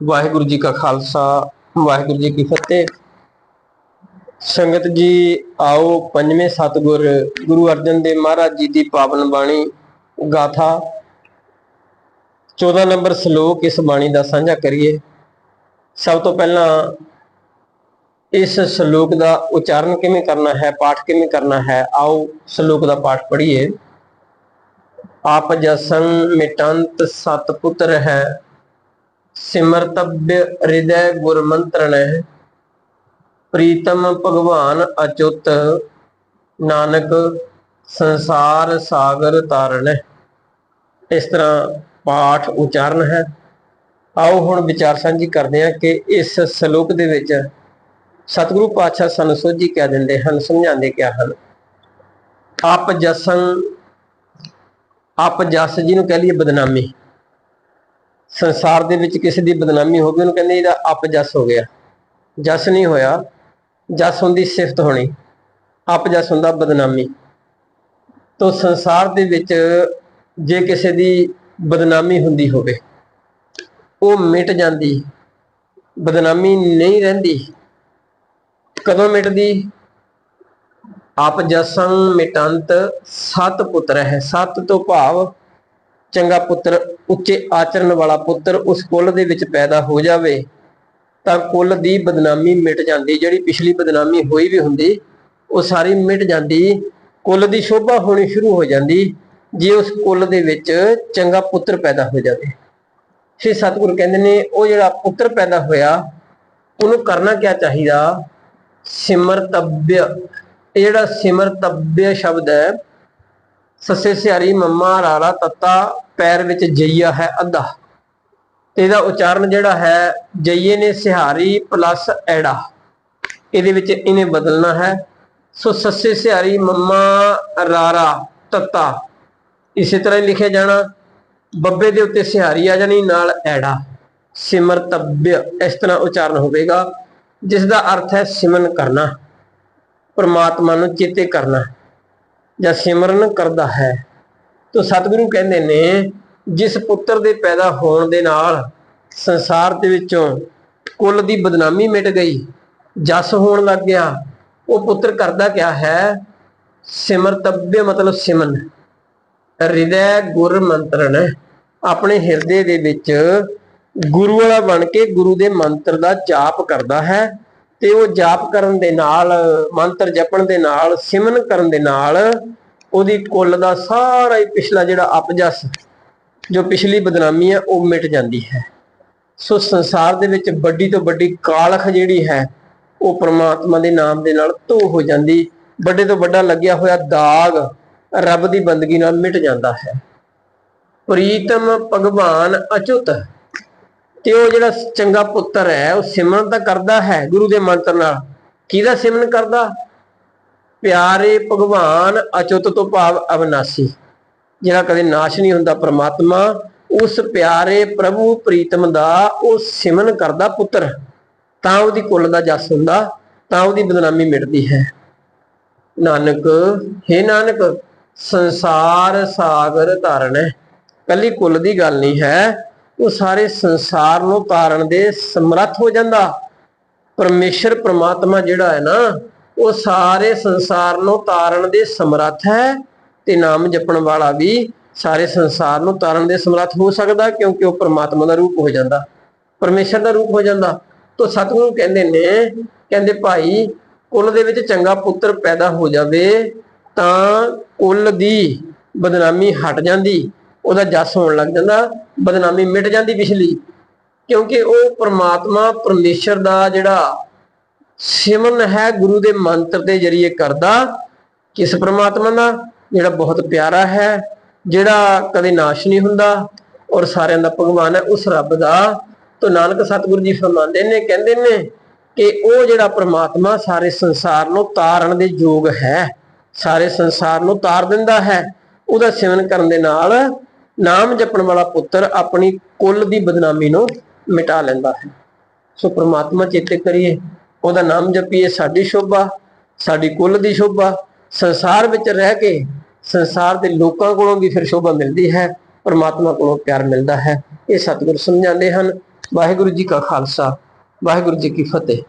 ਵਾਹਿਗੁਰੂ ਜੀ ਕਾ ਖਾਲਸਾ, ਵਾਹਿਗੁਰੂ ਜੀ ਕੀ ਫਤਿਹ। ਸੰਗਤ ਜੀ, ਆਓ ਪੰਜਵੇਂ ਸਤਿਗੁਰ ਗੁਰੂ ਅਰਜਨ ਦੇਵ ਮਹਾਰਾਜ ਜੀ ਦੀ ਪਾਵਨ ਬਾਣੀ ਗਾਥਾ। 14 ਨੰਬਰ ਸ਼ਲੋਕ ਇਸ ਬਾਣੀ ਦਾ ਸਾਂਝਾ ਕਰੀਏ। ਸਭ ਤੋਂ ਪਹਿਲਾਂ ਇਸ ਸ਼ਲੋਕ ਦਾ ਉਚਾਰਨ ਕਿਵੇਂ ਕਰਨਾ ਹੈ, ਪਾਠ ਕਿਵੇਂ ਕਰਨਾ ਹੈ, ਆਓ ਸ਼ਲੋਕ ਦਾ ਪਾਠ ਪੜ੍ਹੀਏ। ਆਪ ਜਸੰ ਮਿਟੰਤ ਸਤ ਪੁੱਤਰ ਹੈ ਸਿਮਰਤਭ्य ਹਿਰਦੈ ਗੁਰ ਮੰਤਰਣੈ ਪ੍ਰੀਤਮ ਭਗਵਾਨ ਅਚੁੱਤ, ਨਾਨਕ ਸੰਸਾਰ ਸਾਗਰ ਤਾਰਣੈ ਇਸ ਤਰ੍ਹਾਂ ਪਾਠ ਉਚਾਰਨ ਹੈ। ਆਓ ਹੁਣ ਵਿਚਾਰ ਸਾਂਝੀ ਕਰਦੇ ਹਾਂ ਕਿ ਇਸ ਸ਼ਲੋਕ ਦੇ ਵਿੱਚ ਸਤਿਗੁਰੂ ਪਾਤਸ਼ਾਹ ਸਾਨੂੰ ਸੋਝੀ ਕਹਿ ਦਿੰਦੇ ਹਨ, ਸਮਝਾਉਂਦੇ ਕਿਆ ਹਨ? ਆਪ ਜਸੰ, ਆਪ ਜਸ ਜਿਹਨੂੰ ਕਹਿ ਲਈਏ ਬਦਨਾਮੀ। ਸੰਸਾਰ ਦੇ ਵਿੱਚ ਕਿਸੇ ਦੀ ਬਦਨਾਮੀ ਹੋ ਗਈ, ਉਹਨੂੰ ਕਹਿੰਦੇ ਇਹਦਾ ਅਪਜਸ ਹੋ ਗਿਆ। ਜਸ ਨਹੀਂ ਹੋਇਆ, ਜਸ ਹੁੰਦੀ ਸਿਫਤ ਹੋਣੀ। ਅਪ ਜਸ ਹੁੰਦਾ ਬਦਨਾਮੀ। ਤੋਂ ਸੰਸਾਰ ਦੇ ਵਿੱਚ ਜੇ ਕਿਸੇ ਦੀ ਬਦਨਾਮੀ ਹੁੰਦੀ ਹੋਵੇ, ਉਹ ਮਿਟ ਜਾਂਦੀ, ਬਦਨਾਮੀ ਨਹੀਂ ਰਹਿੰਦੀ, ਕਦੋਂ ਮਿਟਦੀ? ਆਪ ਜਸੰ ਮਿਟੰਤ ਸਤ ਪੁੱਤਰ ਹੈ। ਸਤ ਤੋਂ ਭਾਵ ਚੰਗਾ ਪੁੱਤਰ, ਉੱਚੇ ਆਚਰਣ ਵਾਲਾ ਪੁੱਤਰ ਉਸ ਕੁੱਲ ਦੇ ਵਿੱਚ ਪੈਦਾ ਹੋ ਜਾਵੇ, ਤਾਂ ਕੁੱਲ ਦੀ ਬਦਨਾਮੀ ਮਿਟ ਜਾਂਦੀ, ਜਿਹੜੀ ਪਿਛਲੀ ਬਦਨਾਮੀ ਹੋਈ ਵੀ ਹੁੰਦੀ, ਉਹ ਸਾਰੀ ਮਿਟ ਜਾਂਦੀ, ਕੁੱਲ ਦੀ ਸ਼ੋਭਾ ਹੋਣੀ ਸ਼ੁਰੂ ਹੋ ਜਾਂਦੀ, ਜੇ ਉਸ ਕੁੱਲ ਦੇ ਵਿੱਚ ਚੰਗਾ ਪੁੱਤਰ ਪੈਦਾ ਹੋ ਜਾਵੇ। ਸ੍ਰੀ ਸਤਿਗੁਰ ਕਹਿੰਦੇ ਨੇ, ਉਹ ਜਿਹੜਾ ਪੁੱਤਰ ਪੈਦਾ ਹੋਇਆ, ਉਹਨੂੰ ਕਰਨਾ ਕੀ ਚਾਹੀਦਾ? ਸਿਮਰਤੱਵਯ ਇਹ ਜਿਹੜਾ ਸਿਮਰਤੱਵਯ ਸ਼ਬਦ ਹੈ ਸੱਸੇ ਸਿਆਰੀ ਮੰਮਾ ਰਾਰਾ ਤੱਤਾ ਪੈਰ ਵਿੱਚ ਜਈਆ ਹੈ ਅੱਧਾ। ਤੇ ਇਹਦਾ ਉਚਾਰਨ ਜਿਹੜਾ ਹੈ, ਜਈਏ ਨੇ ਸਿਹਾਰੀ ਪਲੱਸ ਐੜਾ। ਇਹਦੇ ਵਿੱਚ ਇਹਨੇ ਬਦਲਣਾ ਹੈ। ਸੋ ਸੱਸੇ ਸਿਹਾਰੀ ਮੰਮਾ ਰਾਰਾ ਤੱਤਾ, ਇਸੇ ਤਰ੍ਹਾਂ ਹੀ ਲਿਖਿਆ ਜਾਣਾ। ਬੱਬੇ ਦੇ ਉੱਤੇ ਸਿਹਾਰੀ ਆ ਜਾਣੀ, ਨਾਲ ਐੜਾ। ਸਿਮਰ ਸਿਮਰਤੱਵਯ ਇਸ ਤਰ੍ਹਾਂ ਉਚਾਰਨ ਹੋਵੇਗਾ ਜਿਸ ਦਾ ਅਰਥ ਹੈ ਸਿਮਨ ਕਰਨਾ, ਪਰਮਾਤਮਾ ਨੂੰ ਚੇਤੇ ਕਰਨਾ। ਜਾਂ ਸਿਮਰਨ ਕਰਦਾ ਹੈ। ਤੋ ਸਤਿਗੁਰੂ ਕਹਿੰਦੇ ਨੇ, ਜਿਸ ਪੁੱਤਰ ਦੇ ਪੈਦਾ ਹੋਣ ਦੇ ਨਾਲ ਸੰਸਾਰ ਦੇ ਵਿੱਚੋਂ ਕੁੱਲ ਦੀ ਬਦਨਾਮੀ ਮਿਟ ਗਈ, ਜਸ ਹੋਣ ਲੱਗ ਗਿਆ, ਉਹ ਪੁੱਤਰ ਕਰਦਾ ਕਿਆ ਹੈ? ਸਿਮਰਤੱਵਯ ਮਤਲਬ ਸਿਮਨ। ਹਿਰਦੈ ਗੁਰ ਮੰਤਰਣ ਆਪਣੇ ਹਿਰਦੇ ਦੇ ਵਿੱਚ ਗੁਰੂ ਵਾਲਾ ਬਣ ਕੇ ਗੁਰੂ ਦੇ ਮੰਤਰ ਦਾ ਜਾਪ ਕਰਦਾ ਹੈ। ਤੇ ਉਹ ਜਾਪ ਕਰਨ ਦੇ ਨਾਲ, ਮੰਤਰ ਜਪਣ ਦੇ ਨਾਲ ਸਿਮਨ ਕਰਨ ਦੇ ਨਾਲ, ਉਹਦੀ ਕੁੱਲ ਦਾ ਸਾਰਾ ਹੀ ਪਿਛਲਾ ਜਿਹੜਾ ਅਪਜਸ, ਜੋ ਪਿਛਲੀ ਬਦਨਾਮੀ ਹੈ, ਉਹ ਮਿਟ ਜਾਂਦੀ ਹੈ। ਸੋ ਸੰਸਾਰ ਦੇ ਵਿੱਚ ਵੱਡੀ ਤੋਂ ਵੱਡੀ ਕਾਲਖ ਜਿਹੜੀ ਹੈ, ਉਹ ਪ੍ਰਮਾਤਮਾ ਦੇ ਨਾਮ ਦੇ ਨਾਲ ਧੋ ਹੋ ਜਾਂਦੀ, ਵੱਡੇ ਤੋਂ ਵੱਡਾ ਲੱਗਿਆ ਹੋਇਆ ਦਾਗ ਰੱਬ ਦੀ ਬੰਦਗੀ ਨਾਲ ਮਿਟ ਜਾਂਦਾ ਹੈ। ਪ੍ਰੀਤਮ ਭਗਵਾਨ ਅਚੁੱਤ ਤੇ ਉਹ ਜਿਹੜਾ ਚੰਗਾ ਪੁੱਤਰ ਹੈ, ਉਹ ਸਿਮਰਨ ਤਾਂ ਕਰਦਾ ਹੈ ਗੁਰੂ ਦੇ ਮੰਤਰ ਨਾਲ। ਕਿਹਦਾ ਸਿਮਰਨ ਕਰਦਾ? ਪਿਆਰੇ ਭਗਵਾਨ ਅਚੁੱਤ ਤੋਂ ਭਾਵ ਅਵਨਾਸੀ। ਜਿਹੜਾ ਕਦੇ ਨਾਸ਼ ਨਹੀਂ ਹੁੰਦਾ ਪ੍ਰਮਾਤਮਾ, ਉਸ ਪਿਆਰੇ ਪ੍ਰਭੂ ਪ੍ਰੀਤਮ ਦਾ ਉਹ ਸਿਮਰਨ ਕਰਦਾ ਪੁੱਤਰ। ਤਾਂ ਉਹਦੀ ਕੁੱਲ ਦਾ ਜਸ ਹੁੰਦਾ, ਤਾਂ ਉਹਦੀ ਬਦਨਾਮੀ ਮਿਟਦੀ ਹੈ। ਨਾਨਕ, ਹੇ ਨਾਨਕ, ਸੰਸਾਰ ਸਾਗਰ ਧਾਰਨ ਹੈ। ਕੱਲੀ ਕੁੱਲ ਦੀ ਗੱਲ ਨਹੀਂ ਹੈ ਉਹ ਸਾਰੇ ਸੰਸਾਰ ਨੂੰ ਤਾਰਨ ਦੇ ਸਮਰੱਥ ਹੋ ਜਾਂਦਾ। ਪਰਮੇਸ਼ਰ, ਪ੍ਰਮਾਤਮਾ ਜਿਹੜਾ ਹੈ ਨਾ, ਉਹ ਸਾਰੇ ਸੰਸਾਰ ਨੂੰ ਤਾਰਨ ਦੇ ਸਮਰੱਥ ਹੈ ਤੇ ਨਾਮ ਜਪਣ ਵਾਲਾ ਵੀ ਸਾਰੇ ਸੰਸਾਰ ਨੂੰ ਤਾਰਨ ਦੇ ਸਮਰੱਥ ਹੋ ਸਕਦਾ ਕਿਉਂਕਿ ਉਹ ਪ੍ਰਮਾਤਮਾ ਦਾ ਰੂਪ ਹੋ ਜਾਂਦਾ। ਪਰਮੇਸ਼ਰ ਦਾ ਰੂਪ ਹੋ ਜਾਂਦਾ। ਤੋ ਸਤਿਗੁਰੂ ਕਹਿੰਦੇ ਨੇ, ਕਹਿੰਦੇ ਭਾਈ, ਕੁੱਲ ਦੇ ਵਿੱਚ ਚੰਗਾ ਪੁੱਤਰ ਪੈਦਾ ਹੋ ਜਾਵੇ ਤਾਂ ਕੁੱਲ ਦੀ ਬਦਨਾਮੀ ਹਟ ਜਾਂਦੀ। ਉਹਦਾ ਜਸ ਹੋਣ ਲੱਗ ਜਾਂਦਾ, ਬਦਨਾਮੀ ਮਿਟ ਜਾਂਦੀ ਪਿਛਲੀ। ਕਿਉਂਕਿ ਉਹ ਪ੍ਰਮਾਤਮਾ, ਪਰਮੇਸ਼ਰ ਦਾ ਜਿਹੜਾ ਸਿਮਰਨ ਹੈ, ਗੁਰੂ ਦੇ ਮੰਤਰ ਦੇ ਜਰੀਏ ਕਰਦਾ, ਕਿਸ ਪ੍ਰਮਾਤਮਾ ਦਾ ਜਿਹੜਾ ਬਹੁਤ ਪਿਆਰਾ ਹੈ, ਜਿਹੜਾ ਕਦੇ ਨਾਸ਼ ਨਹੀਂ ਹੁੰਦਾ, ਔਰ ਸਾਰਿਆਂ ਦਾ ਭਗਵਾਨ ਹੈ, ਉਸ ਰੱਬ ਦਾ। ਤੋਂ ਨਾਨਕ ਸਤਿਗੁਰੂ ਜੀ ਫਰਮਾਉਂਦੇ ਨੇ, ਕਹਿੰਦੇ ਨੇ ਕਿ ਉਹ ਜਿਹੜਾ ਪ੍ਰਮਾਤਮਾ ਸਾਰੇ ਸੰਸਾਰ ਨੂੰ ਤਾਰਨ ਦੇ ਯੋਗ ਹੈ, ਸਾਰੇ ਸੰਸਾਰ ਨੂੰ ਤਾਰ ਦਿੰਦਾ ਹੈ, ਉਹਦਾ ਸਿਮਰਨ ਕਰਨ ਦੇ ਨਾਲ ਨਾਮ ਜਪਣ ਵਾਲਾ ਪੁੱਤਰ ਆਪਣੀ ਕੁੱਲ ਦੀ ਬਦਨਾਮੀ ਨੂੰ ਮਿਟਾ ਲੈਂਦਾ ਹੈ। ਸੋ ਪ੍ਰਮਾਤਮਾ ਚੇਤੇ ਕਰੀਏ, ਉਹਦਾ ਨਾਮ ਜਪੀਏ, ਸਾਡੀ ਸ਼ੋਭਾ, ਸਾਡੀ ਕੁੱਲ ਦੀ ਸ਼ੋਭਾ, ਸੰਸਾਰ ਵਿੱਚ ਰਹਿ ਕੇ ਸੰਸਾਰ ਦੇ ਲੋਕਾਂ ਕੋਲੋਂ ਵੀ ਫਿਰ ਸ਼ੋਭਾ ਮਿਲਦੀ ਹੈ, ਪਰਮਾਤਮਾ ਕੋਲੋਂ ਪਿਆਰ ਮਿਲਦਾ ਹੈ। ਇਹ ਸਤਿਗੁਰ ਸਮਝਾਉਂਦੇ ਹਨ। ਵਾਹਿਗੁਰੂ ਜੀ ਕਾ ਖਾਲਸਾ, ਵਾਹਿਗੁਰੂ ਜੀ ਕੀ ਫਤਿਹ।